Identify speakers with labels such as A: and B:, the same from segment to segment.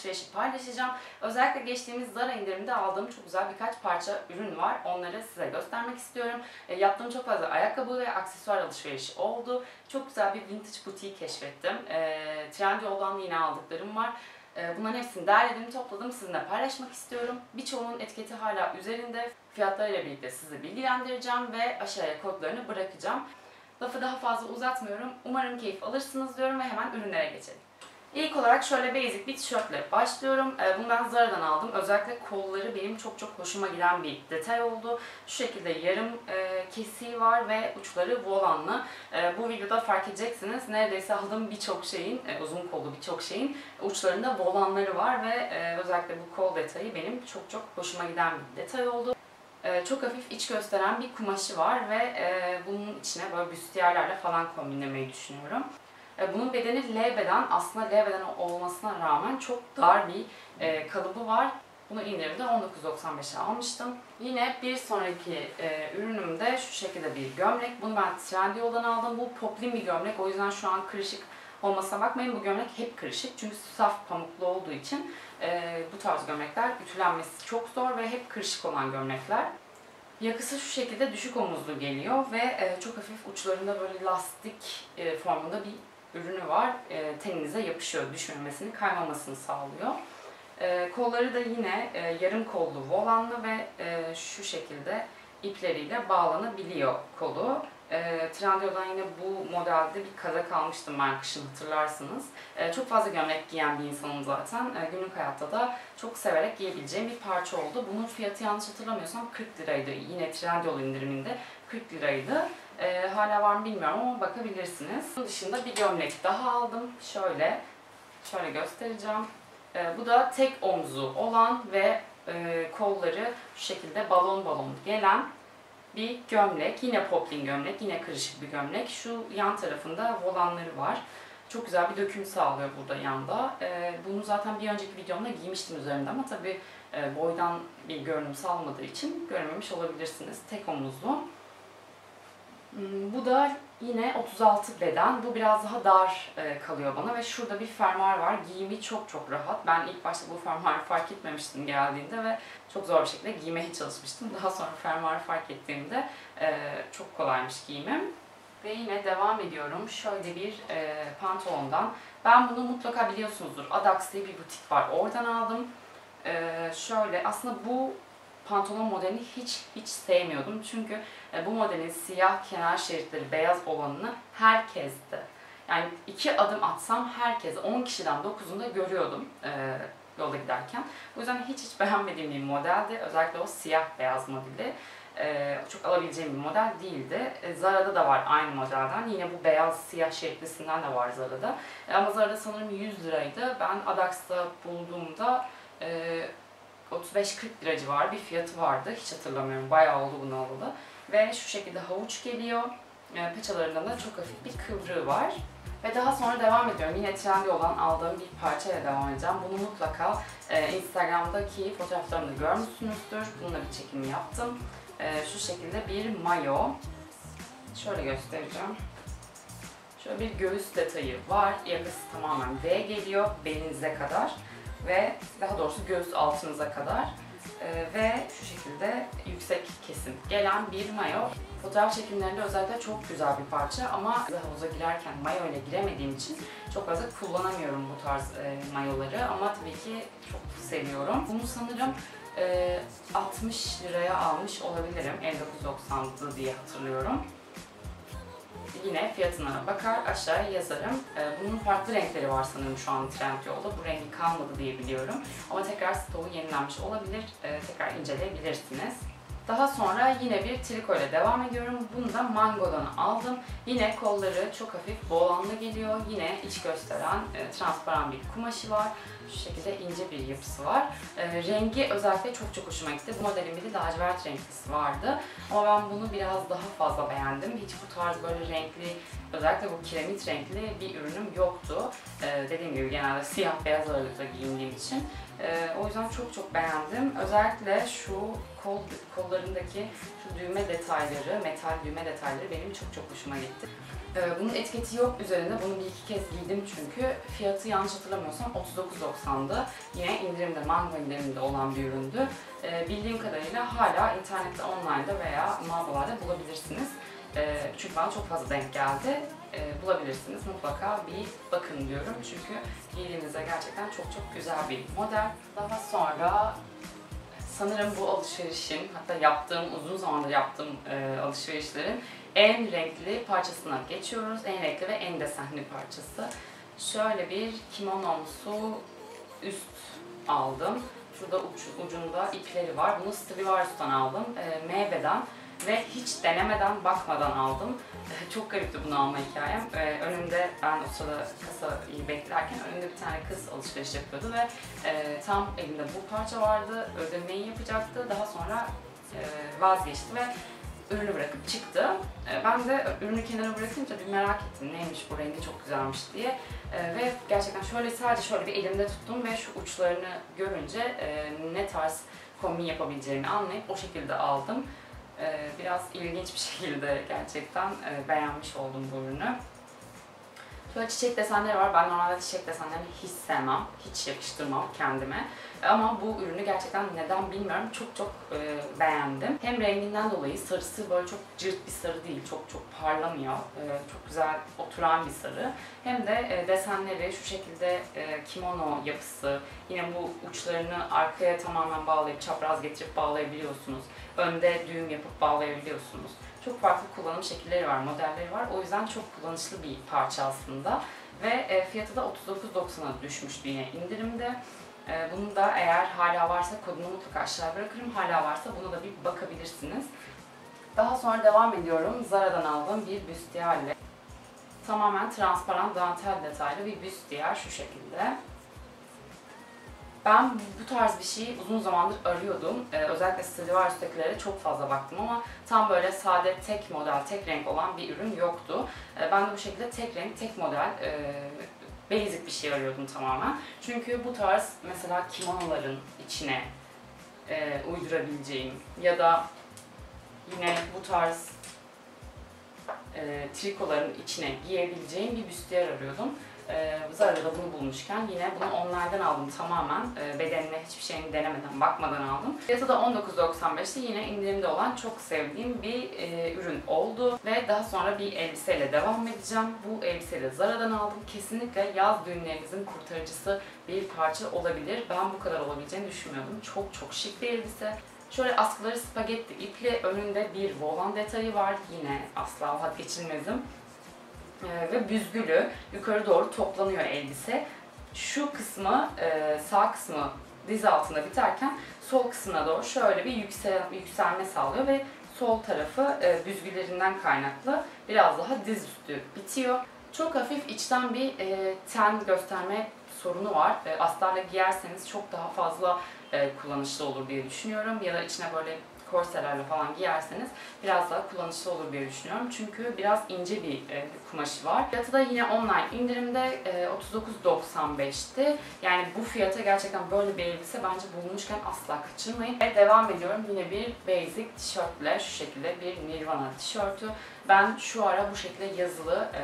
A: alışverişi paylaşacağım. Özellikle geçtiğimiz Zara indiriminde aldığım çok güzel birkaç parça ürün var. Onları size göstermek istiyorum. E, yaptığım çok fazla ayakkabı ve aksesuar alışverişi oldu. Çok güzel bir vintage butiği keşfettim. E, Trendyol'dan yine aldıklarım var. E, bunların hepsini derledim, topladım, sizinle paylaşmak istiyorum. Birçoğunun etiketi hala üzerinde. Fiyatlarıyla birlikte sizi bilgilendireceğim ve aşağıya kodlarını bırakacağım. Lafı daha fazla uzatmıyorum. Umarım keyif alırsınız diyorum ve hemen ürünlere geçelim. İlk olarak şöyle basic bir tişörtle başlıyorum. Ee, bunu ben Zara'dan aldım. Özellikle kolları benim çok çok hoşuma giden bir detay oldu. Şu şekilde yarım e, kesiği var ve uçları volanlı. E, bu videoda fark edeceksiniz. Neredeyse aldığım birçok şeyin, e, uzun kollu birçok şeyin uçlarında volanları var ve e, özellikle bu kol detayı benim çok çok hoşuma giden bir detay oldu. E, çok hafif iç gösteren bir kumaşı var ve bunun içine böyle büstiyerlerle falan kombinlemeyi düşünüyorum. E, bunun bedeni L beden. Aslında L beden olmasına rağmen çok dar bir e, kalıbı var. Bunu indirimde 19.95'e almıştım. Yine bir sonraki e, ürünümde şu şekilde bir gömlek. Bunu ben Trendyol'dan aldım. Bu poplin bir gömlek. O yüzden şu an kırışık olmasına bakmayın. Bu gömlek hep kırışık. Çünkü saf pamuklu olduğu için e, bu tarz gömlekler ütülenmesi çok zor ve hep kırışık olan gömlekler. Yakısı şu şekilde düşük omuzlu geliyor ve e, çok hafif uçlarında böyle lastik e, formunda bir ürünü var. E, teninize yapışıyor, düşmemesini, kaymamasını sağlıyor. E, kolları da yine e, yarım kollu volanlı ve e, şu şekilde ipleriyle bağlanabiliyor kolu. E, Trendyol'dan yine bu modelde bir kazak almıştım ben kışın hatırlarsınız. E, çok fazla gömlek giyen bir insanım zaten. E, günlük hayatta da çok severek giyebileceğim bir parça oldu. Bunun fiyatı yanlış hatırlamıyorsam 40 liraydı. Yine Trendyol indiriminde 40 liraydı. E, hala var mı bilmiyorum ama bakabilirsiniz. Bunun dışında bir gömlek daha aldım. Şöyle, şöyle göstereceğim. E, bu da tek omzu olan ve e, kolları şu şekilde balon balon gelen bir gömlek. Yine poplin gömlek, yine kırışık bir gömlek. Şu yan tarafında volanları var. Çok güzel bir döküm sağlıyor burada yanda. E, bunu zaten bir önceki videomda giymiştim üzerinde ama tabii e, boydan bir görünüm sağlamadığı için görememiş olabilirsiniz. Tek omuzlu. Hmm, bu da yine 36 beden. Bu biraz daha dar e, kalıyor bana ve şurada bir fermuar var. Giyimi çok çok rahat. Ben ilk başta bu fermuarı fark etmemiştim geldiğinde ve çok zor bir şekilde giymeye çalışmıştım. Daha sonra fermuarı fark ettiğimde e, çok kolaymış giyimim. Ve yine devam ediyorum. Şöyle bir e, pantolondan. Ben bunu mutlaka biliyorsunuzdur. Adax diye bir butik var. Oradan aldım. şöyle aslında bu pantolon modelini hiç hiç sevmiyordum. Çünkü e, bu modelin siyah kenar şeritleri beyaz olanını herkeste yani iki adım atsam herkes 10 kişiden 9'unda görüyordum e, yolda giderken. Bu yüzden hiç hiç beğenmediğim bir modeldi. Özellikle o siyah beyaz modeli. E, çok alabileceğim bir model değildi. E, Zara'da da var aynı modelden. Yine bu beyaz siyah şeritlisinden de var Zara'da. E, ama Zara'da sanırım 100 liraydı. Ben Adax'ta bulduğumda e, 35-40 lira civarı bir fiyatı vardı. Hiç hatırlamıyorum. Bayağı oldu bunu alalı. Ve şu şekilde havuç geliyor. E, paçalarında da çok hafif bir kıvrığı var. Ve daha sonra devam ediyorum. Yine trendi olan aldığım bir parçayla devam edeceğim. Bunu mutlaka e, Instagram'daki fotoğraflarımda görmüşsünüzdür. Bununla bir çekim yaptım. E, şu şekilde bir mayo. Şöyle göstereceğim. Şöyle bir göğüs detayı var. Yakası tamamen V geliyor belinize kadar ve daha doğrusu göğüs altınıza kadar e, ve şu şekilde yüksek kesim gelen bir mayo. Fotoğraf çekimlerinde özellikle çok güzel bir parça ama havuza girerken mayo ile giremediğim için çok fazla kullanamıyorum bu tarz e, mayoları ama tabii ki çok seviyorum. Bunu sanırım e, 60 liraya almış olabilirim. 59.90'dı diye hatırlıyorum yine fiyatına bakar aşağıya yazarım. Ee, bunun farklı renkleri var sanırım şu an Trendyol'da. Bu rengi kalmadı diye biliyorum. Ama tekrar stoğu yenilenmiş olabilir. Ee, tekrar inceleyebilirsiniz. Daha sonra yine bir triko ile devam ediyorum. Bunu da Mango'dan aldım. Yine kolları çok hafif boğanlı geliyor. Yine iç gösteren e, transparan bir kumaşı var. Şu şekilde ince bir yapısı var. E, rengi özellikle çok çok hoşuma gitti. Bu modelin bir de lacivert renklisi vardı. Ama ben bunu biraz daha fazla beğendim. Hiç bu tarz böyle renkli, özellikle bu kiremit renkli bir ürünüm yoktu. E, dediğim gibi genelde siyah beyaz ağırlıkla giyindiğim için. E, o yüzden çok çok beğendim. Özellikle şu kol kollarındaki şu düğme detayları, metal düğme detayları benim çok çok hoşuma gitti. Ee, bunun etiketi yok üzerinde. Bunu bir iki kez giydim çünkü. Fiyatı yanlış hatırlamıyorsam 39.90'dı. Yine indirimde, mango indiriminde olan bir üründü. Ee, bildiğim kadarıyla hala internette, online'da veya mağazalarda bulabilirsiniz. Ee, çünkü bana çok fazla denk geldi. Ee, bulabilirsiniz. Mutlaka bir bakın diyorum. Çünkü giydiğinizde gerçekten çok çok güzel bir model. Daha sonra sanırım bu alışverişin, hatta yaptığım, uzun zamandır yaptığım e, alışverişlerin en renkli parçasına geçiyoruz. En renkli ve en desenli parçası. Şöyle bir kimonomsu üst aldım. Şurada uç, ucunda ipleri var. Bunu Stradivarius'tan aldım. E, meyveden ve hiç denemeden, bakmadan aldım. Çok garipti bunu alma hikayem. E, önümde ben o sırada kasayı beklerken önümde bir tane kız alışveriş yapıyordu ve e, tam elimde bu parça vardı. Ödemeyi yapacaktı. Daha sonra e, vazgeçti ve ürünü bırakıp çıktı. E, Ben de ürünü kenara bırakınca bir merak ettim neymiş bu rengi çok güzelmiş diye. Ve gerçekten şöyle sadece şöyle bir elimde tuttum ve şu uçlarını görünce e, ne tarz kombin yapabileceğimi anlayıp o şekilde aldım. E, Biraz ilginç bir şekilde gerçekten e, beğenmiş oldum bu ürünü. Şöyle çiçek desenleri var. Ben normalde çiçek desenlerini hiç sevmem. Hiç yakıştırmam kendime. Ama bu ürünü gerçekten neden bilmiyorum çok çok e, beğendim. Hem renginden dolayı sarısı böyle çok cırt bir sarı değil. Çok çok parlamıyor. E, çok güzel oturan bir sarı. Hem de e, desenleri şu şekilde e, kimono yapısı. Yine bu uçlarını arkaya tamamen bağlayıp çapraz getirip bağlayabiliyorsunuz. Önde düğüm yapıp bağlayabiliyorsunuz. Çok farklı kullanım şekilleri var, modelleri var. O yüzden çok kullanışlı bir parça aslında. Ve e, fiyatı da 39.90'a düşmüştü yine indirimde. E, bunu da eğer hala varsa kodunu mutlaka aşağıya bırakırım. Hala varsa buna da bir bakabilirsiniz. Daha sonra devam ediyorum. Zara'dan aldığım bir büstiyerle. Tamamen transparan dantel detaylı bir büstiyer şu şekilde. Ben bu tarz bir şeyi uzun zamandır arıyordum. Ee, özellikle Stradivarius'takilere çok fazla baktım ama tam böyle sade tek model, tek renk olan bir ürün yoktu. Ee, ben de bu şekilde tek renk, tek model, e, basic bir şey arıyordum tamamen. Çünkü bu tarz mesela kimonoların içine e, uydurabileceğim ya da yine bu tarz e, trikoların içine giyebileceğim bir büstiyer arıyordum. Ee, Zara'da bunu bulmuşken yine bunu onlardan aldım tamamen. Ee, bedenine hiçbir şeyini denemeden, bakmadan aldım. Fiyatı da 19.95'te yine indirimde olan çok sevdiğim bir e, ürün oldu. Ve daha sonra bir elbiseyle devam edeceğim. Bu elbiseyi Zara'dan aldım. Kesinlikle yaz düğünlerinizin kurtarıcısı bir parça olabilir. Ben bu kadar olabileceğini düşünmüyordum. Çok çok şık bir elbise. Şöyle askıları spagetti ipli, önünde bir volan detayı var. Yine asla vazgeçilmezim. Ee, ve büzgülü yukarı doğru toplanıyor elbise. Şu kısmı e, sağ kısmı diz altında biterken sol kısmına doğru şöyle bir yüksel, yükselme sağlıyor ve sol tarafı e, büzgülerinden kaynaklı biraz daha diz üstü bitiyor. Çok hafif içten bir e, ten gösterme sorunu var. E, astarla giyerseniz çok daha fazla e, kullanışlı olur diye düşünüyorum. Ya da içine böyle korselerle falan giyerseniz biraz daha kullanışlı olur diye düşünüyorum. Çünkü biraz ince bir e, kumaşı var. Fiyatı da yine online indirimde e, 39.95'ti. Yani bu fiyata gerçekten böyle bir elbise bence bulmuşken asla kaçırmayın. Ve devam ediyorum yine bir basic tişörtle şu şekilde bir Nirvana tişörtü. Ben şu ara bu şekilde yazılı e,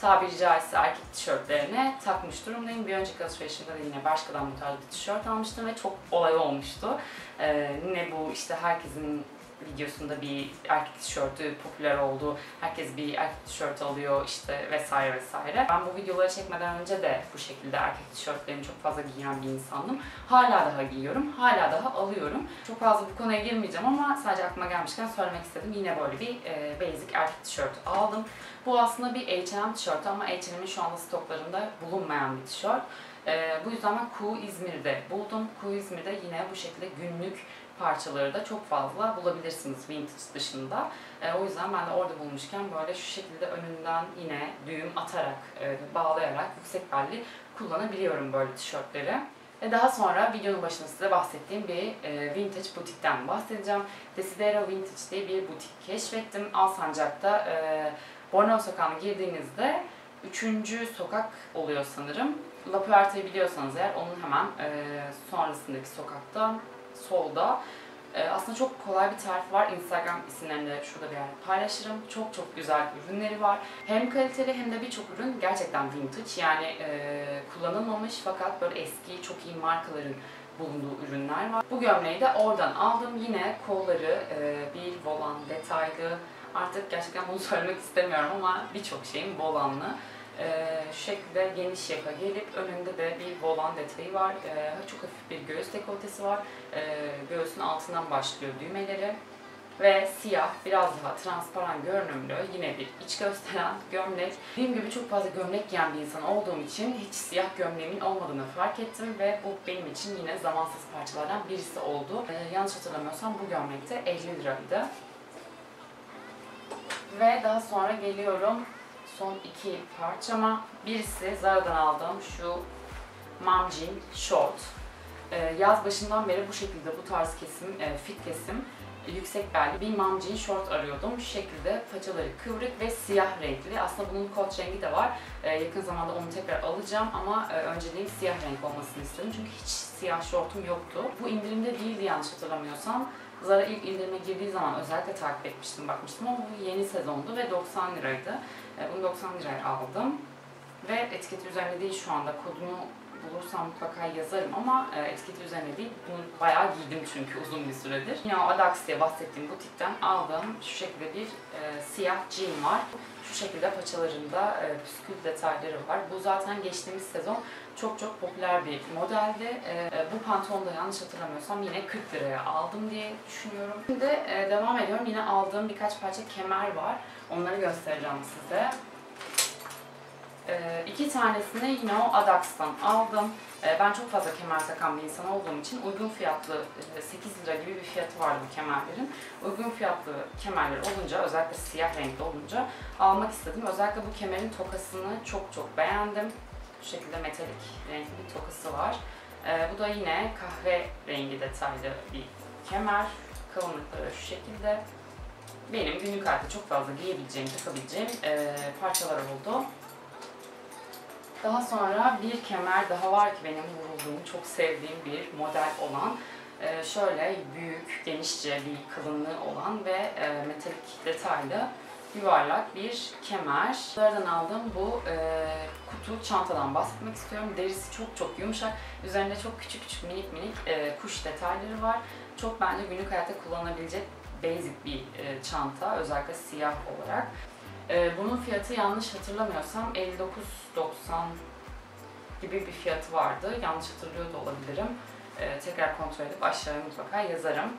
A: tabiri caizse erkek tişörtlerine takmış durumdayım. Bir önceki alışverişimde de yine başkadan bu tarz bir tişört almıştım ve çok olay olmuştu. Ee, yine bu işte herkesin videosunda bir erkek tişörtü popüler oldu. Herkes bir erkek tişört alıyor işte vesaire vesaire. Ben bu videoları çekmeden önce de bu şekilde erkek tişörtlerini çok fazla giyen bir insandım. Hala daha giyiyorum. Hala daha alıyorum. Çok fazla bu konuya girmeyeceğim ama sadece aklıma gelmişken söylemek istedim. Yine böyle bir e, basic erkek tişört aldım. Bu aslında bir H&M tişörtü ama H&M'in şu anda stoklarında bulunmayan bir tişört. E, bu yüzden ben Kuğu İzmir'de buldum. Kuğu İzmir'de yine bu şekilde günlük parçaları da çok fazla bulabilirsiniz vintage dışında. E, o yüzden ben de orada bulmuşken böyle şu şekilde önünden yine düğüm atarak, e, bağlayarak yüksek belli kullanabiliyorum böyle tişörtleri. Ve daha sonra videonun başında size bahsettiğim bir e, vintage butikten bahsedeceğim. Desidero Vintage diye bir butik keşfettim. Alsancak'ta e, Borneo Sokağı'na girdiğinizde üçüncü sokak oluyor sanırım. La Puerta'yı biliyorsanız eğer onun hemen e, sonrasındaki sokakta solda E, aslında çok kolay bir tarif var. Instagram isimlerini de şurada bir yerde paylaşırım. Çok çok güzel ürünleri var. Hem kaliteli hem de birçok ürün gerçekten vintage. Yani e, kullanılmamış fakat böyle eski çok iyi markaların bulunduğu ürünler var. Bu gömleği de oradan aldım. Yine kolları e, bir volan detaylı. Artık gerçekten bunu söylemek istemiyorum ama birçok şeyin volanlı. E, şu şekilde geniş yaka gelip önünde de bir volan detayı var. E, çok hafif bir göğüs dekoltesi var. E, göğsün altından başlıyor düğmeleri. Ve siyah, biraz daha transparan görünümlü, yine bir iç gösteren gömlek. Dediğim gibi çok fazla gömlek giyen bir insan olduğum için hiç siyah gömleğimin olmadığını fark ettim ve bu benim için yine zamansız parçalardan birisi oldu. Ee, yanlış hatırlamıyorsam bu gömlek de 50 liraydı. Ve daha sonra geliyorum son iki parçama. Birisi Zara'dan aldığım şu mom jean short. Ee, yaz başından beri bu şekilde bu tarz kesim, e, fit kesim yüksek belli bir mom jean short arıyordum. Şu şekilde paçaları kıvrık ve siyah renkli. Aslında bunun kot rengi de var. Ee, yakın zamanda onu tekrar alacağım ama e, önceliğim siyah renk olmasını istedim. Çünkü hiç siyah şortum yoktu. Bu indirimde değildi yanlış hatırlamıyorsam. Zara ilk indirime girdiği zaman özellikle takip etmiştim, bakmıştım ama bu yeni sezondu ve 90 liraydı. E, bunu 90 liraya aldım. Ve etiketi üzerinde değil şu anda. Kodunu bulursam mutlaka yazarım ama e, etiketi üzerine değil. Bunu bayağı giydim çünkü uzun bir süredir. Yine o Adax diye bahsettiğim butikten aldığım şu şekilde bir e, siyah jean var. Şu şekilde paçalarında e, püskül detayları var. Bu zaten geçtiğimiz sezon çok çok popüler bir modeldi. E, bu pantolonu da yanlış hatırlamıyorsam yine 40 liraya aldım diye düşünüyorum. Şimdi e, devam ediyorum. Yine aldığım birkaç parça kemer var. Onları göstereceğim size. E, iki tanesini yine o Adax'tan aldım. E, ben çok fazla kemer takan bir insan olduğum için uygun fiyatlı, e, 8 lira gibi bir fiyatı vardı bu kemerlerin. Uygun fiyatlı kemerler olunca, özellikle siyah renkli olunca almak istedim. Özellikle bu kemerin tokasını çok çok beğendim. Şu şekilde metalik renkli bir tokası var. E, bu da yine kahve rengi detaylı bir kemer. Kalınlıkları şu şekilde. Benim günlük hayatta çok fazla giyebileceğim, takabileceğim e, parçalar oldu. Daha sonra bir kemer daha var ki benim vurulduğum, çok sevdiğim bir model olan. Ee, şöyle büyük, genişçe bir kalınlığı olan ve e, metalik detaylı yuvarlak bir kemer. Bunlardan aldığım bu e, kutu çantadan bahsetmek istiyorum. Derisi çok çok yumuşak. Üzerinde çok küçük küçük minik minik e, kuş detayları var. Çok bence günlük hayatta kullanabilecek basic bir e, çanta. Özellikle siyah olarak. E, bunun fiyatı yanlış hatırlamıyorsam 59.90 gibi bir fiyatı vardı. Yanlış hatırlıyor da olabilirim. E, tekrar kontrol edip aşağıya mutlaka yazarım.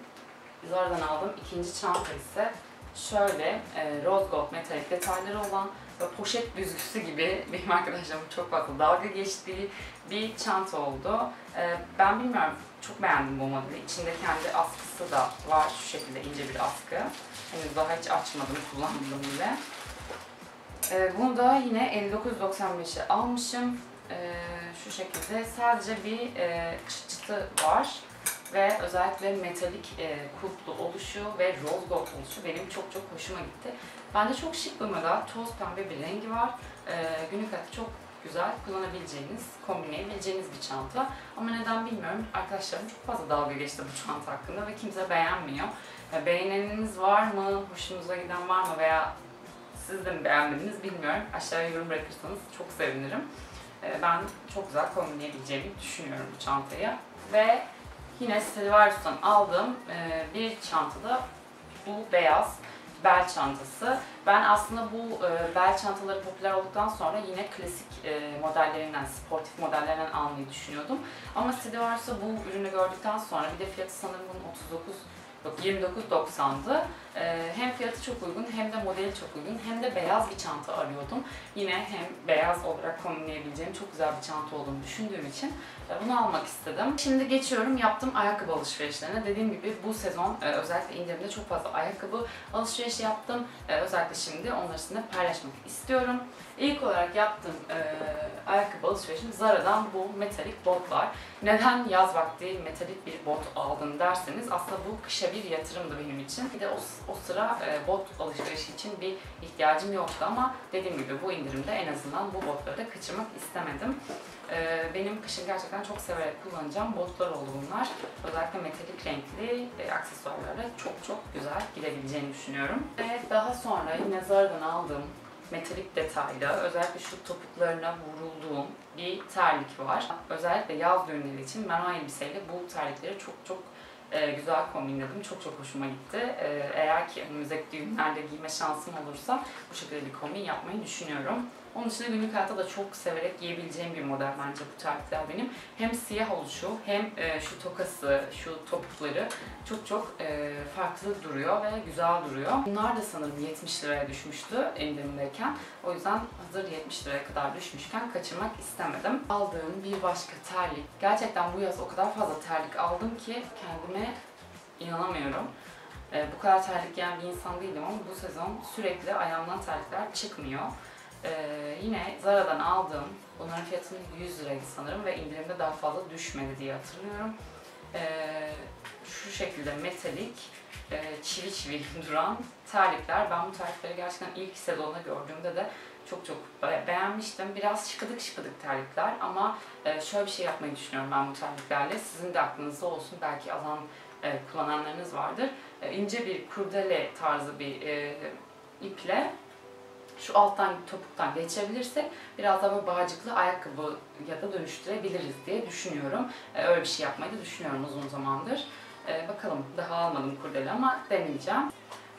A: Zara'dan aldığım ikinci çanta ise şöyle e, rose gold metalik detayları olan ve poşet büzgüsü gibi benim arkadaşlarım çok fazla dalga geçtiği bir çanta oldu. E, ben bilmiyorum çok beğendim bu modeli. İçinde kendi askısı da var. Şu şekilde ince bir askı. Henüz daha hiç açmadım, kullanmadım bile. E, bunu da yine 59.95'e almışım. E, şu şekilde sadece bir e, çıtı var ve özellikle metalik e, kulplu oluşu ve rose gold oluşu benim çok çok hoşuma gitti. Bence çok şık bir model, toz pembe bir rengi var. E, günlük hayatta çok güzel kullanabileceğiniz, kombinleyebileceğiniz bir çanta. Ama neden bilmiyorum. Arkadaşlarım çok fazla dalga geçti bu çanta hakkında ve kimse beğenmiyor. Beğeneniniz var mı, hoşunuza giden var mı veya siz de mi beğenmediniz bilmiyorum. Aşağıya yorum bırakırsanız çok sevinirim. E, ben çok güzel kombinleyebileceğimi düşünüyorum bu çantayı. Ve yine Stradivarius'tan aldığım e, bir çantada bu beyaz bel çantası. Ben aslında bu e, bel çantaları popüler olduktan sonra yine klasik e, modellerinden, sportif modellerinden almayı düşünüyordum. Ama Stradivarius'ta bu ürünü gördükten sonra bir de fiyatı sanırım bunun 39 Yok 29.90'dı. Ee, hem fiyatı çok uygun hem de modeli çok uygun hem de beyaz bir çanta arıyordum. Yine hem beyaz olarak kombinleyebileceğim çok güzel bir çanta olduğunu düşündüğüm için e, bunu almak istedim. Şimdi geçiyorum yaptığım ayakkabı alışverişlerine. Dediğim gibi bu sezon e, özellikle indirimde çok fazla ayakkabı alışverişi yaptım. E, özellikle şimdi onları sizinle paylaşmak istiyorum. İlk olarak yaptığım ayakkabı alışverişim Zara'dan bu metalik botlar. Neden yaz vakti metalik bir bot aldın derseniz aslında bu kışa bir yatırımdı benim için. Bir de o, o sıra e, bot alışverişi için bir ihtiyacım yoktu ama dediğim gibi bu indirimde en azından bu botları da kaçırmak istemedim. Ee, benim kışın gerçekten çok severek kullanacağım botlar oldu bunlar. Özellikle metalik renkli e, aksesuarlarla çok çok güzel gidebileceğini düşünüyorum. Ve daha sonra yine Zara'dan aldığım metalik detaylı, özellikle şu topuklarına vurulduğum bir terlik var. Özellikle yaz düğünleri için ben o elbiseyle bu terlikleri çok çok e, güzel kombinledim. Çok çok hoşuma gitti. E, eğer ki önümüzdeki düğünlerde giyme şansım olursa bu şekilde bir kombin yapmayı düşünüyorum. Onun dışında günlük hayatta da çok severek giyebileceğim bir model bence bu terlikler benim. Hem siyah oluşu hem e, şu tokası, şu topukları çok çok e, farklı duruyor ve güzel duruyor. Bunlar da sanırım 70 liraya düşmüştü indirimdeyken. O yüzden hazır 70 liraya kadar düşmüşken kaçırmak istemedim. Aldığım bir başka terlik. Gerçekten bu yaz o kadar fazla terlik aldım ki kendime inanamıyorum. E, bu kadar terlik giyen bir insan değilim ama bu sezon sürekli ayağımdan terlikler çıkmıyor. Ee, yine Zara'dan aldığım, bunların fiyatının 100 liraydı sanırım ve indirimde daha fazla düşmedi diye hatırlıyorum. Ee, şu şekilde metalik, e, çivi çivi duran terlikler. Ben bu terlikleri gerçekten ilk sezonda gördüğümde de çok çok be- beğenmiştim. Biraz şıkıdık şıkıdık terlikler ama e, şöyle bir şey yapmayı düşünüyorum ben bu terliklerle. Sizin de aklınızda olsun. Belki alan e, kullananlarınız vardır. E, ince bir kurdele tarzı bir e, iple şu alttan topuktan geçebilirsek biraz daha bağcıklı ayakkabı ya da dönüştürebiliriz diye düşünüyorum. Ee, öyle bir şey yapmayı da düşünüyorum uzun zamandır. Ee, bakalım daha almadım kurdele ama deneyeceğim.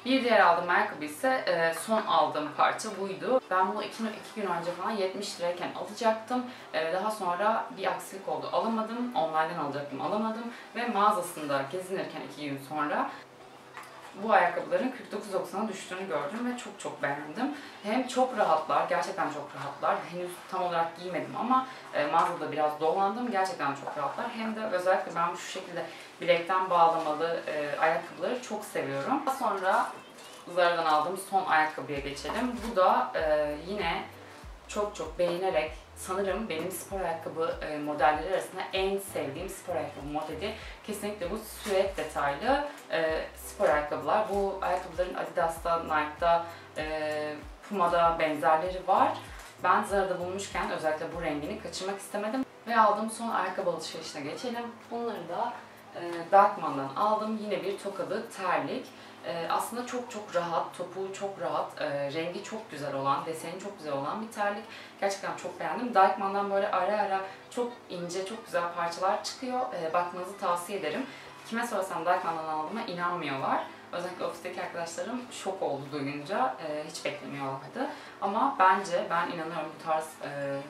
A: Bir diğer aldığım ayakkabı ise e, son aldığım parça buydu. Ben bunu iki, iki gün önce falan 70 lirayken alacaktım. E, daha sonra bir aksilik oldu alamadım. Online'dan alacaktım alamadım. Ve mağazasında gezinirken iki gün sonra bu ayakkabıların 49.90'a düştüğünü gördüm ve çok çok beğendim. Hem çok rahatlar, gerçekten çok rahatlar. Henüz tam olarak giymedim ama e, mağazada biraz dolandım. Gerçekten çok rahatlar. Hem de özellikle ben şu şekilde bilekten bağlamalı e, ayakkabıları çok seviyorum. Daha sonra Zara'dan aldığım son ayakkabıya geçelim. Bu da e, yine çok çok beğenerek sanırım benim spor ayakkabı e, modelleri arasında en sevdiğim spor ayakkabı modeli kesinlikle bu süet detaylı e, spor ayakkabılar. Bu ayakkabıların Adidas'ta, Nike'da, e, Puma'da benzerleri var. Ben Zara'da bulmuşken özellikle bu rengini kaçırmak istemedim. Ve aldığım son ayakkabı alışverişine geçelim. Bunları da Darkman'dan aldım. Yine bir tokalı terlik. E, aslında çok çok rahat, topuğu çok rahat, e, rengi çok güzel olan, deseni çok güzel olan bir terlik. Gerçekten çok beğendim. Dykman'dan böyle ara ara çok ince, çok güzel parçalar çıkıyor. E, bakmanızı tavsiye ederim. Kime sorsam Dykman'dan aldığıma inanmıyorlar. Özellikle ofisteki arkadaşlarım şok oldu duyunca. E, hiç beklemiyorlardı. Ama bence ben inanıyorum bu tarz e,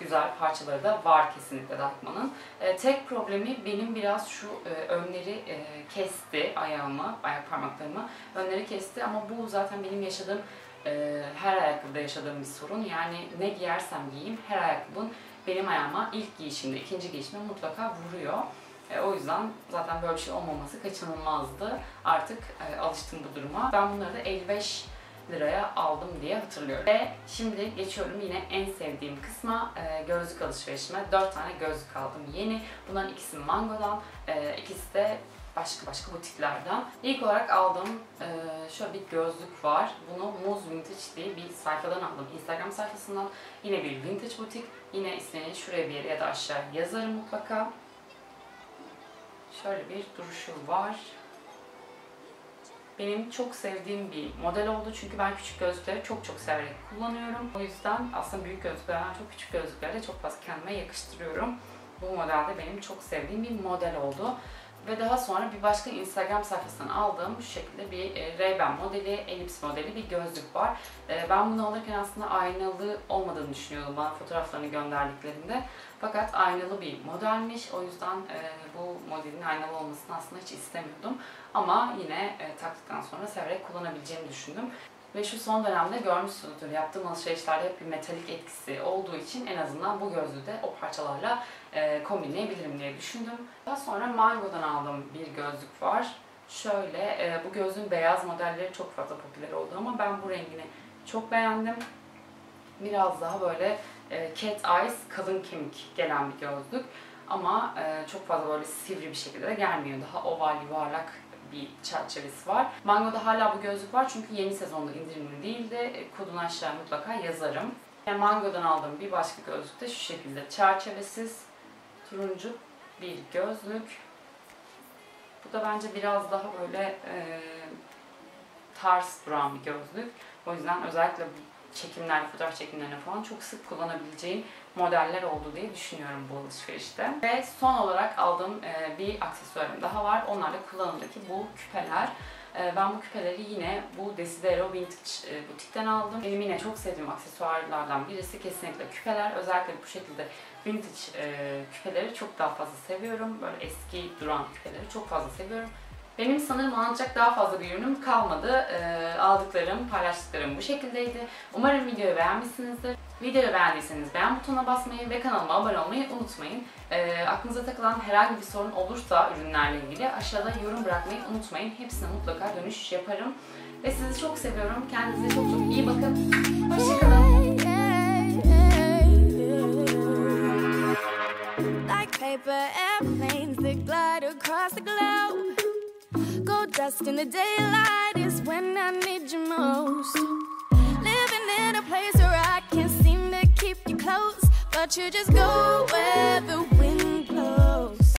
A: güzel parçaları da var kesinlikle Dykman'ın. E, tek problemi benim biraz şu e, önleri e, kesti ayağımı, ayak parmaklarımı. Önleri kesti ama bu zaten benim yaşadığım e, her ayakkabıda yaşadığım bir sorun. Yani ne giyersem giyeyim her ayakkabının benim ayağıma ilk giyişimde, ikinci giyişimde mutlaka vuruyor. E, o yüzden zaten böyle bir şey olmaması kaçınılmazdı. Artık e, alıştım bu duruma. Ben bunları da 55 liraya aldım diye hatırlıyorum. Ve şimdi geçiyorum yine en sevdiğim kısma e, gözlük alışverişime. 4 tane gözlük aldım yeni. Bunların ikisi Mango'dan, e, ikisi de başka başka butiklerden. İlk olarak aldığım e, şöyle bir gözlük var. Bunu Muz Vintage diye bir sayfadan aldım. Instagram sayfasından. Yine bir vintage butik. Yine ismini şuraya bir yere ya da aşağı yazarım mutlaka. Şöyle bir duruşu var. Benim çok sevdiğim bir model oldu çünkü ben küçük gözlükleri çok çok severek kullanıyorum. O yüzden aslında büyük gözlüklerden çok küçük gözlükleri çok fazla kendime yakıştırıyorum. Bu modelde benim çok sevdiğim bir model oldu. Ve daha sonra bir başka Instagram sayfasından aldığım şu şekilde bir e, Ray-Ban modeli, Ellipse modeli bir gözlük var. E, Ben bunu alırken aslında aynalı olmadığını düşünüyordum bana fotoğraflarını gönderdiklerinde. Fakat aynalı bir modelmiş. O yüzden e, bu modelin aynalı olmasını aslında hiç istemiyordum. Ama yine e, taktıktan sonra severek kullanabileceğimi düşündüm. Ve şu son dönemde görmüşsünüzdür yaptığım alışverişlerde hep bir metalik etkisi olduğu için en azından bu gözlüğü de o parçalarla e, kombinleyebilirim diye düşündüm. Daha sonra Mango'dan aldığım bir gözlük var. Şöyle, e, bu gözlüğün beyaz modelleri çok fazla popüler oldu ama ben bu rengini çok beğendim. Biraz daha böyle e, cat eyes, kalın kemik gelen bir gözlük. Ama e, çok fazla böyle sivri bir şekilde de gelmiyor. Daha oval, yuvarlak bir çerçevesi var. Mango'da hala bu gözlük var çünkü yeni sezonda indirimli değildi. E, Kodunu aşağıya mutlaka yazarım. Mango'dan aldığım bir başka gözlük de şu şekilde çerçevesiz turuncu bir gözlük. Bu da bence biraz daha böyle e, tarz duran bir gözlük. O yüzden özellikle bu çekimlerde, fotoğraf çekimlerine falan çok sık kullanabileceğim modeller oldu diye düşünüyorum bu alışverişte. Ve son olarak aldığım e, bir aksesuarım daha var. Onlar da kullanımdaki bu küpeler. E, ben bu küpeleri yine bu Desidero Vintage e, butikten aldım. Benim yine çok sevdiğim aksesuarlardan birisi kesinlikle küpeler. Özellikle bu şekilde vintage küpeleri çok daha fazla seviyorum. Böyle eski duran küpeleri çok fazla seviyorum. Benim sanırım anlatacak daha fazla bir ürünüm kalmadı. E, aldıklarım, paylaştıklarım bu şekildeydi. Umarım videoyu beğenmişsinizdir. Videoyu beğendiyseniz beğen butonuna basmayı ve kanalıma abone olmayı unutmayın. E, aklınıza takılan herhangi bir sorun olursa ürünlerle ilgili aşağıda yorum bırakmayı unutmayın. Hepsine mutlaka dönüş yaparım. Ve sizi çok seviyorum. Kendinize çok çok iyi bakın. Hoşçakalın. paper airplanes that glide across the globe. Dust in the daylight is when I need you most. Living in a place where I can't seem to keep you close, but you just go where the